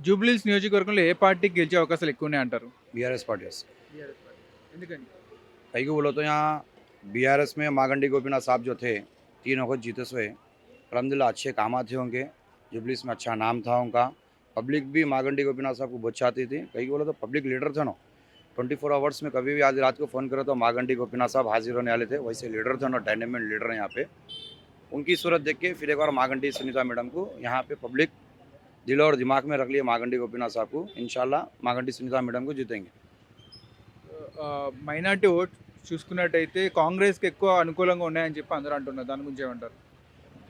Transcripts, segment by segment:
జూబ్లీస్ నియోజకవర్గంలో ఏ పార్టీకి గెలిచే అవకాశాలు ఎక్కువనే అంటారు बीआरएस पार्टी है ఎందుకని कई को बोलो तो यहाँ बीआरएस में मागंडी गोपीनाथ साहब जो थे तीन वक्त जीते हुए अलहमदिल्ला अच्छे काम आते होंगे जुबलीस में अच्छा नाम था उनका पब्लिक भी मागंडी गोपीनाथ साहब को बहुत चाहती थी कई को बोलो तो पब्लिक लीडर थे ना ट्वेंटी फोर आवर्स में कभी भी आज रात को फ़ोन करो तो मागंडी गोपीनाथ साहब हाजिर होने वाले थे वैसे लीडर थे ना डायनेमिक लीडर हैं यहाँ पे उनकी सूरत देख के फिर एक बार मागंडी सुनीता मैडम को यहाँ पे पब्लिक दिल और दिमाग में रख लिया मागंडी गोपीनाथ साहब को इंशाल्लाह मागंडी सुनीता मैडम को जीतेंगे మైనార్టీ ఓట్ చూసుకున్నట్టయితే కాంగ్రెస్కి ఎక్కువ అనుకూలంగా ఉన్నాయని చెప్పి అందరూ అంటున్నారు దాని గురించి ఏమంటారు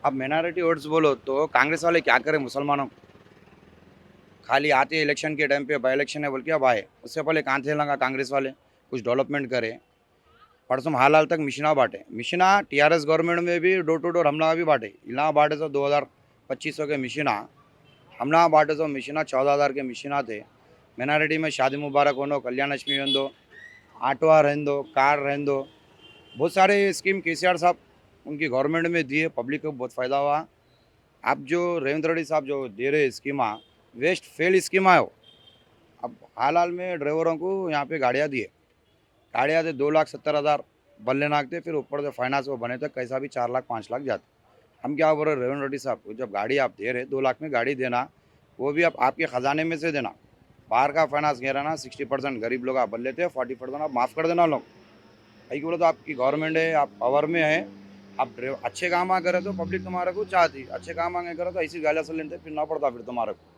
अब माइनॉरिटी वोट्स बोलो तो कांग्रेस वाले क्या करें मुसलमानों को? खाली आते इलेक्शन के टाइम पे बाई इलेक्शन है बोल के अब आए उससे पहले कहाँ थे लगा कांग्रेस वाले कुछ डेवलपमेंट करे परसों हाल हाल तक मिशना बांटे मिशना टीआरएस गवर्नमेंट में भी डोर टू डोर हमला भी बांटे इला बांटे तो दो हज़ार पच्चीस सौ के मिशना तो चौदह हज़ार के मिशना थे। माइनॉरिटी में शादी मुबारक होनो कल्याण लक्ष्मी रहन आटवा रहन दो कार रहन दो बहुत सारे स्कीम के साहब उनकी गवर्नमेंट में दिए, पब्लिक को बहुत फ़ायदा हुआ। अब जो रेवंत रेड्डी साहब जो दे रहे स्कीमा, वेस्ट फेल स्कीमा वो। अब हाल हाल में ड्राइवरों को यहाँ पे गाड़ियाँ दिए। गाड़ियाँ थे दो लाख सत्तर हज़ार, बल्ले नाकते फिर ऊपर से फाइनेंस वो बने तक कैसा भी चार लाख, पाँच लाख जाते। हम क्या बोल रहे रेवंत रेड्डी साहब को जब गाड़ी आप दे रहे दो लाख में गाड़ी देना वो भी आप आपके ख़जाने में से देना बाहर का फाइनेंस कह रहा ना सिक्सटी परसेंट गरीब लोग आप बल लेते हैं फोर्टी परसेंट आप माफ़ कर देना लोग भाई बोलो तो आपकी गवर्नमेंट है आप पावर में है आप ड्राइव अच्छे काम आ करे तो पब्लिक तुम्हारे को चाहती अच्छे काम आ करे तो ऐसी गालियाँ से लेते फिर ना पड़ता फिर तुम्हारे को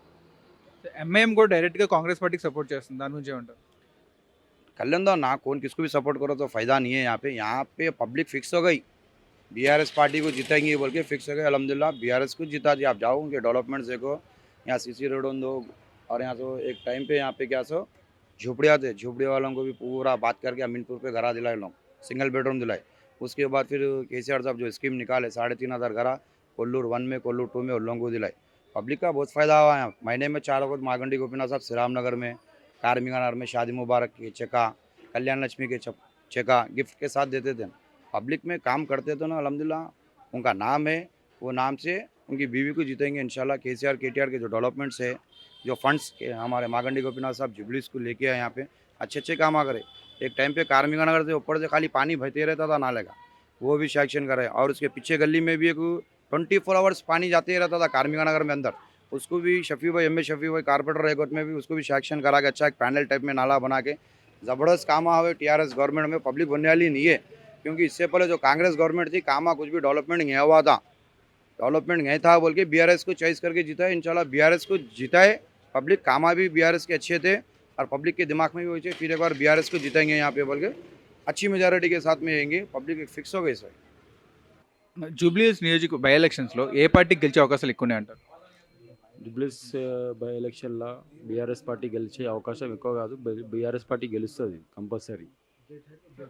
ఎంఐఎం కూడా డైరెక్ట్గా కాంగ్రెస్ పార్టీకి సపోర్ట్ చేస్తుంది దాని గురించి ఏమంటారు कल्याण दो ना कौन किसको भी सपोर्ट करो तो फ़ायदा नहीं है यहाँ पे यहाँ पे पब्लिक फिक्स हो गई बीआरएस पार्टी को जीतेंगी बोल के फिक्स हो गई अलहमदिल्ला बीआरएस को जीता दी आप जाओ उनके डेवलपमेंट्स देखो। यहाँ सीसी रोड दो और यहाँ तो एक टाइम पे यहाँ पे क्या सो, झोपड़ियाँ थे। झोपड़ी वालों को भी पूरा बात करके अमीनपुर पे घरा दिलाए लोग सिंगल बेडरूम दिलाए। उसके बाद फिर के साहब जो स्कीम निकाले, साढ़े तीन हज़ार घरा, कोल्लूर वन में, कोल्लूर टू में उन लोगों को दिलाए। पब्लिक का बहुत फ़ायदा हुआ है महीने में चार वक्त मागंडी गोपीनाथ साहब श्री रामनगर में, कार्मिका नगर में शादी मुबारक के चेका, कल्याण लक्ष्मी के चेका गिफ्ट के साथ देते थे। पब्लिक में काम करते थे ना, अलहमदिल्ला, उनका नाम है, वो नाम से उनकी बीवी को जीतेंगे इंशाल्लाह K C R K T R के जो डेवलपमेंट्स है, जो फंड्स के हमारे मागंडी गोपीनाथ साहब जुबलीस को लेके आए यहाँ पे अच्छे अच्छे काम आ करे। एक टाइम पे कार्मिका नगर से ऊपर से खाली पानी बहते रहता था नाले का वो भी सेक्शन करे, और उसके पीछे गली में भी एक ट्वेंटी फोर आवर्स पानी जाते ही रहता था कार्मिका नगर में अंदर। उसको भी शफी भाई, एम ए शफी भाई कारपेंटर रेगोट में भी उसको भी सेक्शन करा के अच्छा एक पैनल टाइप में नाला बना के, ज़बरदस्त काम हुए टी आर एस गवर्नमेंट में पब्लिक बनने वाली नहीं है। क्योंकि इससे पहले जो कांग्रेस गवर्नमेंट थी कामा कुछ भी डेवलपमेंट नहीं हुआ था डेवलपमेंट नहीं था बोल के बी को चॉइस करके जीता है इंशाल्लाह बी को जीता है पब्लिक कामा भी बी के अच्छे थे और पब्लिक के दिमाग में भी वही थे फिर एक बार बी को जीतेंगे यहाँ पे बोल के अच्छी मेजॉरिटी के साथ में रहेंगे पब्लिक एक फिक्स हो गई सर జూబ్లీస్ నియోజక బై ఎలక్షన్స్లో ఏ పార్టీకి గెలిచే అవకాశాలు ఎక్కువనే అంటారు జుబ్లిస్ బై ఎలక్షన్లో బీఆర్ఎస్ పార్టీ గెలిచే అవకాశం ఎక్కువ కాదు బీఆర్ఎస్ పార్టీ గెలుస్తుంది కంపల్సరీ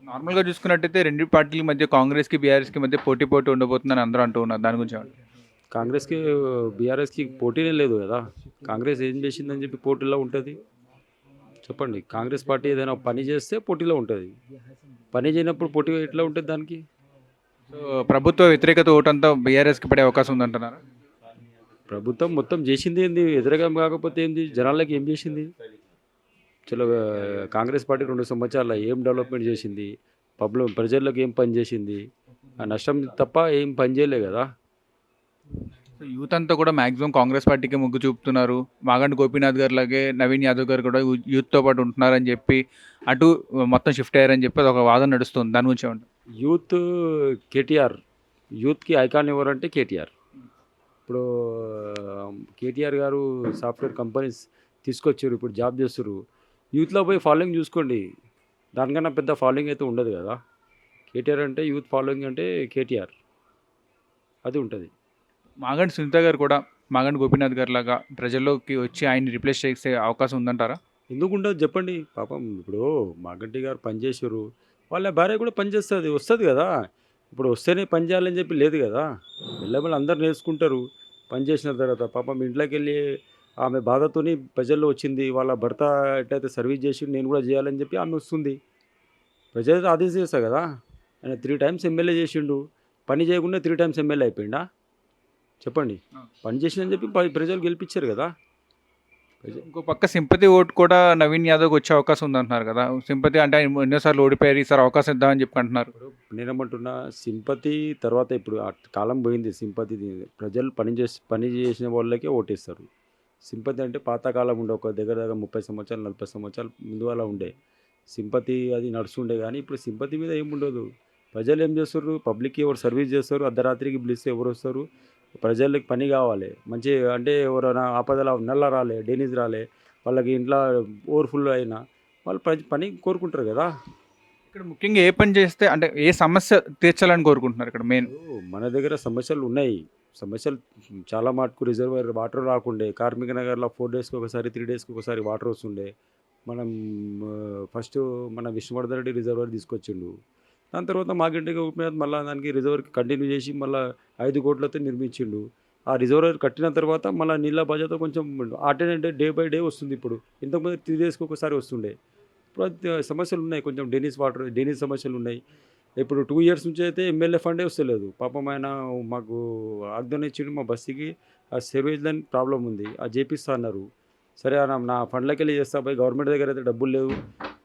నార్మల్గా చూసుకున్నట్టయితే రెండు పార్టీల మధ్య కాంగ్రెస్కి బీఆర్ఎస్కి మధ్య పోటీ పోటీ ఉండబోతుందని అందరూ అంటూ ఉన్నారు. దాని గురించి కాంగ్రెస్కి బీఆర్ఎస్కి పోటీనే లేదు కదా. కాంగ్రెస్ ఏం చేసిందని చెప్పి పోటీలో ఉంటుంది? చెప్పండి. కాంగ్రెస్ పార్టీ ఏదైనా పని చేస్తే పోటీలో ఉంటుంది. పని చేయనప్పుడు పోటీ ఎట్లా ఉంటుంది దానికి? సో ప్రభుత్వ వ్యతిరేకత ఓటంతా బీఆర్ఎస్కి పడే అవకాశం ఉందంటున్నారా? ప్రభుత్వం మొత్తం చేసింది ఏంది? వ్యతిరేకం కాకపోతే ఏంది? జనాలకి ఏం చేసింది? చలో కాంగ్రెస్ పార్టీ రెండు సంవత్సరాల ఏం డెవలప్మెంట్ చేసింది? పబ్లిక్ ప్రజల్లోకి ఏం పని చేసింది? ఆ నష్టం తప్ప ఏం పని చేయలే కదా. యూత్ అంతా కూడా మాక్సిమం కాంగ్రెస్ పార్టీకి మొగ్గు చూపుతున్నారు. మాగంటి గోపీనాథ్ గారు లాగే నవీన్ యాదవ్ గారు కూడా యూత్తో పాటు ఉంటున్నారని చెప్పి అటు మొత్తం షిఫ్ట్ అయ్యారని చెప్పి అది ఒక వాదన నడుస్తుంది. దాని గురించి ఏమంటారు యూత్ కేటీఆర్ యూత్కి ఐకాన్ ఎవరంటే కేటీఆర్. ఇప్పుడు కేటీఆర్ గారు సాఫ్ట్వేర్ కంపెనీస్ తీసుకొచ్చారు ఇప్పుడు జాబ్ చేస్తారు యూత్లో పోయి ఫాలోయింగ్ చూసుకోండి. దానికన్నా పెద్ద ఫాలోయింగ్ అయితే ఉండదు కదా. కేటీఆర్ అంటే యూత్ ఫాలోయింగ్ అంటే కేటీఆర్. అది ఉంటుంది. మాగంటి సునీత గారు కూడా మాగంటి గోపీనాథ్ గారు లాగా ప్రజల్లోకి వచ్చి ఆయన్ని రిప్లేస్ చేసే అవకాశం ఉందంటారా? ఎందుకు ఉండదు చెప్పండి. పాపం ఇప్పుడు మాగంటి గారు పనిచేసారు వాళ్ళ భార్య కూడా పనిచేస్తుంది వస్తుంది కదా. ఇప్పుడు వస్తేనే పని చేయాలని చెప్పి లేదు కదా. వెళ్ళమని అందరు నేర్చుకుంటారు. పని చేసిన తర్వాత పాపం ఇంట్లోకి వెళ్ళి ఆమె బాధతోని ప్రజల్లో వచ్చింది వాళ్ళ భర్త ఎట్లయితే సర్వీస్ చేసి నేను కూడా చేయాలని చెప్పి ఆమె వస్తుంది. ప్రజలైతే ఆదేశం చేస్తా కదా. ఆయన త్రీ టైమ్స్ ఎమ్మెల్యే చేసిండు. పని చేయకుండా త్రీ టైమ్స్ ఎమ్మెల్యే అయిపోయిందా చెప్పండి. పని చేసిందని చెప్పి ప్రజలు గెలిపించారు కదా. ఇంకో పక్క సింపతి ఓటు కూడా నవీన్ యాదవ్కి వచ్చే అవకాశం ఉందంటున్నారు కదా. సింపతి అంటే ఆయన ఎన్నోసార్లు ఓడిపోయారు ఈసారి అవకాశం ఇద్దామని చెప్పి అంటున్నారు నేనేమంటున్నా సింపతి తర్వాత ఇప్పుడు కాలం పోయింది సింపతి ప్రజలు పని చేసి పని చేసిన వాళ్ళకే ఓటేస్తారు. సింపతి అంటే పాతకాలం ఉండే ఒక దగ్గర దగ్గర ముప్పై సంవత్సరాలు నలభై సంవత్సరాలు ముందు అలా ఉండే. సింపతి అది నడుస్తుండే కానీ ఇప్పుడు సింపతి మీద ఏం ఉండదు. ప్రజలు ఏం చేస్తారు? పబ్లిక్కి ఎవరు సర్వీస్ చేస్తారు? అర్ధరాత్రికి పిలిస్తే ఎవరు వస్తారు? ప్రజలకు పని కావాలి. మంచి అంటే ఎవరైనా ఆపదల నల్ల రాలే డేనిస్ రాలే వాళ్ళకి ఇంట్లో ఓవర్ఫుల్ అయినా వాళ్ళు పని- కోరుకుంటారు కదా. ఇక్కడ ముఖ్యంగా ఏ పని చేస్తే అంటే ఏ సమస్య తీర్చాలని కోరుకుంటున్నారు ఇక్కడ మెయిన్? మన దగ్గర సమస్యలు ఉన్నాయి. సమస్యలు చాలా మటుకు రిజర్వర్ వాటర్ రాకుండే. కార్మిక నగర్లో ఫోర్ డేస్కి ఒకసారి త్రీ డేస్కి ఒకసారి వాటర్ వస్తుండే. మనం ఫస్ట్ మన విష్ణువర్ధన్ రెడ్డి రిజర్వర్ తీసుకొచ్చిండు. దాని తర్వాత మాగంటిగా ఉపయోగం మళ్ళీ దానికి రిజర్వర్కి కంటిన్యూ చేసి మళ్ళీ ఐదు కోట్లతో నిర్మించిండు. ఆ రిజర్వర్ కట్టిన తర్వాత మళ్ళీ నీళ్ళ బాధ్యత కొంచెం ఆల్టర్నేట్ డే బై డే వస్తుంది ఇప్పుడు. ఇంతకుముందు త్రీ డేస్కి ఒకసారి వస్తుండే. ఇప్పుడు సమస్యలు ఉన్నాయి. కొంచెం డెనిస్ వాటర్ డెనీస్ సమస్యలు ఉన్నాయి. ఇప్పుడు టూ ఇయర్స్ నుంచి అయితే ఎమ్మెల్యే ఫండే వస్తలేదు. పాపం ఆయన మాకు ఆగ్దం ఇచ్చిండు మా బస్సుకి ఆ సర్వేజ్ లైన్ ప్రాబ్లం ఉంది. ఆ చేపిస్తా అన్నారు. సరే నా నా ఫండ్లకి వెళ్ళి చేస్తా పోయి గవర్నమెంట్ దగ్గర అయితే డబ్బులు లేవు.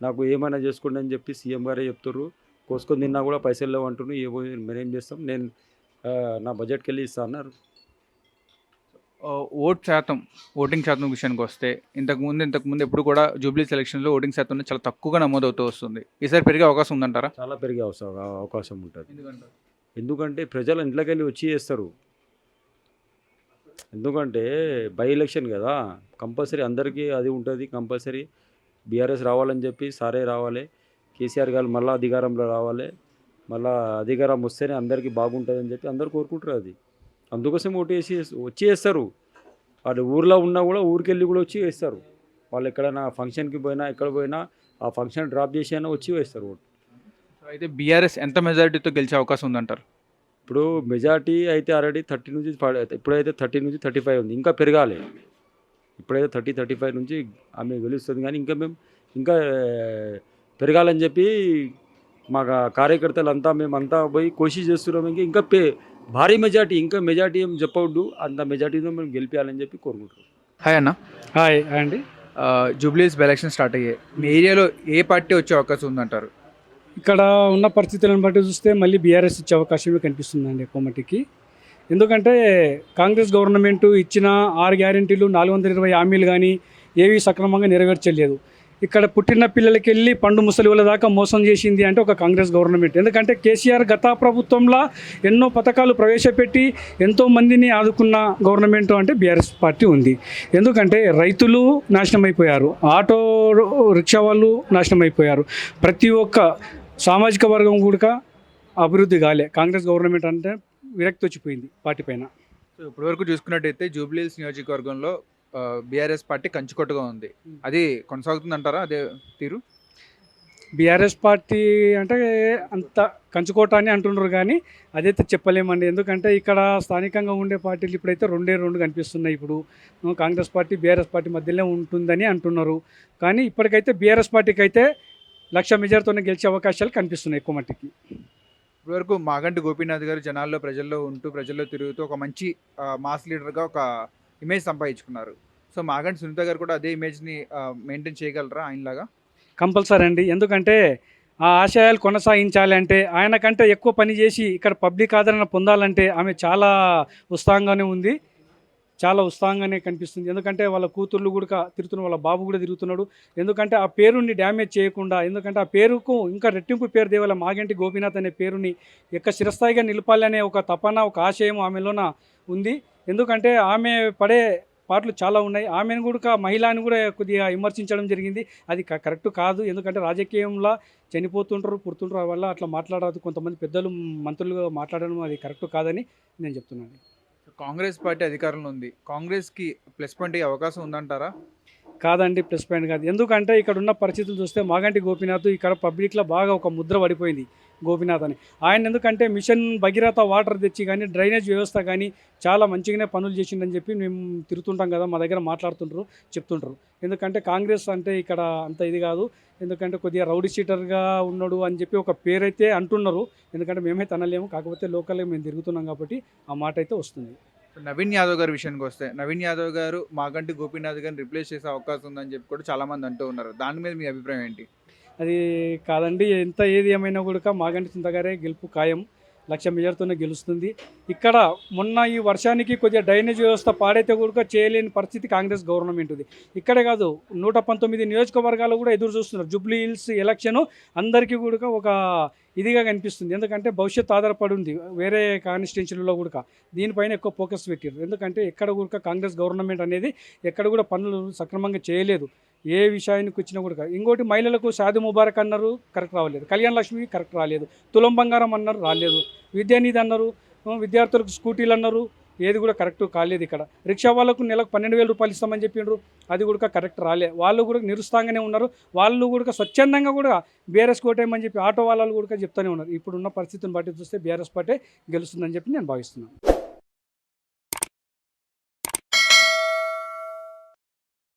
నాకు ఏమైనా చేసుకోండి అని చెప్పి సీఎం గారే చెప్తారు కోసుకొని తిన్నా కూడా పైసలు లేవు అంటున్నారు ఏమో మేమేం చేస్తాం? నేను నా బడ్జెట్కి వెళ్ళి ఇస్తా అన్నారు. ఓట్ శాతం ఓటింగ్ శాతం విషయానికి వస్తే ఇంతకు ముందు ఇంతకు ముందు ఎప్పుడు కూడా జూబ్లీ సెలక్షన్లో ఓటింగ్ శాతం చాలా తక్కువగా నమోదవుతూ వస్తుంది. ఈసారి పెరిగే అవకాశం ఉందంటారా? చాలా పెరిగే అవకాశం ఉంటుంది. ఎందుకంటే ప్రజలు ఇంట్లోకి వెళ్ళి వచ్చి చేస్తారు. ఎందుకంటే బై ఎలక్షన్ కదా కంపల్సరీ అందరికీ అది ఉంటుంది కంపల్సరీ. బీఆర్ఎస్ రావాలని చెప్పి సారే రావాలి. కేసీఆర్ గారు మళ్ళీ అధికారంలో రావాలి. మళ్ళీ అధికారం వస్తేనే అందరికీ బాగుంటుందని చెప్పి అందరు కోరుకుంటారు అది. అందుకోసం ఓటు వేసి వచ్చి వేస్తారు వాళ్ళు ఊర్లో ఉన్నా కూడా ఊరికి వెళ్ళి కూడా వచ్చి వేస్తారు. వాళ్ళు ఎక్కడైనా ఫంక్షన్కి పోయినా ఎక్కడ పోయినా ఆ ఫంక్షన్ డ్రాప్ చేసి అయినా వచ్చి వేస్తారు ఓటు. అయితే బీఆర్ఎస్ ఎంత మెజారిటీతో గెలిచే అవకాశం ఉందంటారు? ఇప్పుడు మెజార్టీ అయితే ఆల్రెడీ థర్టీ నుంచి ఇప్పుడైతే థర్టీ నుంచి థర్టీ ఫైవ్ ఉంది. ఇంకా పెరగాలి. ఇప్పుడైతే థర్టీ థర్టీ ఫైవ్ నుంచి ఆమె గెలుస్తుంది కానీ ఇంకా మేము ఇంకా పెరగాలని చెప్పి మా కా- కార్యకర్తలు అంతా మేము అంతా పోయి కోషిష్ చేస్తున్నాం. ఇంకా ఇంకా పే భారీ మెజార్టీ ఇంకా మెజార్టీ ఏం చెప్పవద్దు. అంత మెజార్టీతో మేము గెలిపించాలని చెప్పి కోరుకుంటున్నాం. హాయ్ అన్న. హాయ్ అండి. జూబ్లీస్ ఎలక్షన్ స్టార్ట్ అయ్యాయి మీ ఏరియాలో ఏ పార్టీ వచ్చే అవకాశం ఉందంటారు? ఇక్కడ ఉన్న పరిస్థితులను బట్టి చూస్తే మళ్ళీ బీఆర్ఎస్ ఇచ్చే అవకాశమే కనిపిస్తుందండి ఎక్కువ మట్టికి ఎందుకంటే కాంగ్రెస్ గవర్నమెంట్ ఇచ్చిన ఆరు గ్యారెంటీలు నాలుగు వందల ఇరవై హామీలు కానీ ఏవి సక్రమంగా నెరవేర్చలేదు. ఇక్కడ పుట్టిన పిల్లలకి వెళ్ళి పండు ముసలి వాళ్ళ దాకా మోసం చేసింది అంటే ఒక కాంగ్రెస్ గవర్నమెంట్. ఎందుకంటే కేసీఆర్ గత ప్రభుత్వంలో ఎన్నో పథకాలు ప్రవేశపెట్టి ఎంతో మందిని ఆదుకున్న గవర్నమెంట్ అంటే బీఆర్ఎస్ పార్టీ ఉంది. ఎందుకంటే రైతులు నాశనం అయిపోయారు ఆటో రిక్షా వాళ్ళు నాశనం అయిపోయారు ప్రతి ఒక్క సామాజిక వర్గం కూడా అభివృద్ధి కాలే. కాంగ్రెస్ గవర్నమెంట్ అంటే విరక్తి వచ్చిపోయింది పార్టీ పైన. ఇప్పటివరకు చూసుకున్నట్టయితే జూబ్లీహిల్స్ నియోజకవర్గంలో బీఆర్ఎస్ పార్టీ కంచుకొట్టుగా ఉంది. అది కొనసాగుతుందంటారా? అదే తీరు? బీఆర్ఎస్ పార్టీ అంటే అంత కంచుకోట అని అంటున్నారు కానీ అదైతే చెప్పలేమండి. ఎందుకంటే ఇక్కడ స్థానికంగా ఉండే పార్టీలు ఇప్పుడైతే రెండే రెండు కనిపిస్తున్నాయి ఇప్పుడు. కాంగ్రెస్ పార్టీ బీఆర్ఎస్ పార్టీ మధ్యలో ఉంటుందని అంటున్నారు. కానీ ఇప్పటికైతే బీఆర్ఎస్ పార్టీకి అయితే లక్ష మెజార్తోనే గెలిచే అవకాశాలు కనిపిస్తున్నాయి ఎక్కువ మట్టికి. ఇప్పటివరకు మాగంటి గోపీనాథ్ గారు జనాల్లో ప్రజల్లో ఉంటూ ప్రజల్లో తిరుగుతూ ఒక మంచి మాస్ లీడర్గా ఒక ఇమేజ్ సంపాదించుకున్నారు. సో మాగంటి సునీత గారు కూడా అదే ఇమేజ్ని మెయింటైన్ చేయగలరా ఆయనలాగా? కంపల్సరీ అండి. ఎందుకంటే ఆ ఆశయాలు కొనసాగించాలి అంటే ఆయన కంటే ఎక్కువ పని చేసి ఇక్కడ పబ్లిక్ ఆదరణ పొందాలంటే ఆమె చాలా ఉత్సాహంగానే ఉంది. చాలా ఉత్సాహంగానే కనిపిస్తుంది. ఎందుకంటే వాళ్ళ కూతుర్లు కూడా తిరుగుతున్న వాళ్ళ బాబు కూడా తిరుగుతున్నాడు. ఎందుకంటే ఆ పేరుని డ్యామేజ్ చేయకుండా ఎందుకంటే ఆ పేరుకు ఇంకా రెట్టింపు పేరు దేవాల మాగంటి గోపీనాథ్ అనే పేరుని ఎక్క శిరస్థాయిగా నిలపాలనే ఒక తపన ఒక ఆశయం ఆమెలోన ఉంది. ఎందుకంటే ఆమె పడే పాటలు చాలా ఉన్నాయి. ఆమెను కూడా మహిళని కూడా కొద్దిగా విమర్శించడం జరిగింది. అది క- కరెక్ట్ కాదు. ఎందుకంటే రాజకీయంలో చనిపోతుంటారు పుడుతుంటారు వల్ల అట్లా మాట్లాడదు కొంతమంది పెద్దలు మంత్రులు మాట్లాడడం అది కరెక్ట్ కాదని నేను చెప్తున్నాను. కాంగ్రెస్ పార్టీ అధికారంలో ఉంది. కాంగ్రెస్కి ప్లస్ పాయింట్ అయ్యే అవకాశం ఉందంటారా? కాదండి ప్లస్ పాయింట్ కాదు. ఎందుకంటే ఇక్కడ ఉన్న పరిస్థితులు చూస్తే మాగంటి గోపీనాథ్ ఇక్కడ పబ్లిక్లో బాగా ఒక ముద్ర పడిపోయింది గోపీనాథ్ అని. ఆయన ఎందుకంటే మిషన్ భగీరథ వాటర్ తెచ్చి కానీ డ్రైనేజ్ వ్యవస్థ కానీ చాలా మంచిగానే పనులు చేసిండని చెప్పి మేము తిరుగుతుంటాం కదా మా దగ్గర మాట్లాడుతుంటారు చెప్తుంటారు. ఎందుకంటే కాంగ్రెస్ అంటే ఇక్కడ అంత ఇది కాదు. ఎందుకంటే కొద్దిగా రౌడీ షీటర్గా ఉన్నాడు అని చెప్పి ఒక పేరైతే అంటున్నారు. ఎందుకంటే మేమైతే అనలేము కాకపోతే లోకల్గా మేము తిరుగుతున్నాం కాబట్టి ఆ మాట అయితే వస్తుంది. నవీన్ యాదవ్ గారి విషయానికి వస్తే నవీన్ యాదవ్ గారు మాగంటి గోపీనాథ్ గారిని రిప్లేస్ చేసే అవకాశం ఉందని చెప్పి కూడా చాలామంది అంటూ ఉన్నారు. దాని మీద మీ అభిప్రాయం ఏంటి? అది కాదండి ఎంత ఏది ఏమైనా కూడా మాగంటి చింత గారే గెలుపు ఖాయం. లక్ష మెజార్తోనే గెలుస్తుంది. ఇక్కడ మొన్న ఈ వర్షానికి కొద్దిగా డ్రైనేజ్ వ్యవస్థ పాడైతే కూడా చేయలేని పరిస్థితి కాంగ్రెస్ గవర్నమెంట్ ఉంది. ఇక్కడే కాదు నూట పంతొమ్మిది నియోజకవర్గాలు కూడా ఎదురు చూస్తున్నారు. జూబ్లీ హిల్స్ ఎలక్షన్ అందరికీ కూడా ఒక ఇదిగా కనిపిస్తుంది. ఎందుకంటే భవిష్యత్తు ఆధారపడి ఉంది వేరే కాన్స్టిట్యున్సీలలో కూడా. దీనిపైన ఎక్కువ ఫోకస్ పెట్టారు ఎందుకంటే ఎక్కడ కూడా కాంగ్రెస్ గవర్నమెంట్ అనేది ఎక్కడ కూడా పనులు సక్రమంగా చేయలేదు. ఏ విషయానికి వచ్చినా కూడా ఇంకోటి మహిళలకు షాది ముబారక్ అన్నారు కరెక్ట్ రాలేదు కళ్యాణ లక్ష్మి కరెక్ట్ రాలేదు. తులం బంగారం అన్నారు రాలేదు. విద్యానిధి అన్నారు విద్యార్థులకు స్కూటీలు అన్నారు ఏది కూడా కరెక్ట్ కాలేదు ఇక్కడ. రిక్షా వాళ్ళకు నెలకు పన్నెండు వేల రూపాయలు ఇస్తామని చెప్పిండ్రు అది కూడా కరెక్ట్ రాలే. వాళ్ళు కూడా నిరుస్తాంగానే ఉన్నారు. వాళ్ళు కూడా స్వచ్ఛందంగా కూడా బీఆర్ఎస్ కోటేమని చెప్పి ఆటో వాళ్ళు కూడా చెప్తూనే ఉన్నారు. ఇప్పుడున్న పరిస్థితిని బట్టి చూస్తే బీఆర్ఎస్ పార్టీ గెలుస్తుందని చెప్పి నేను భావిస్తున్నాను.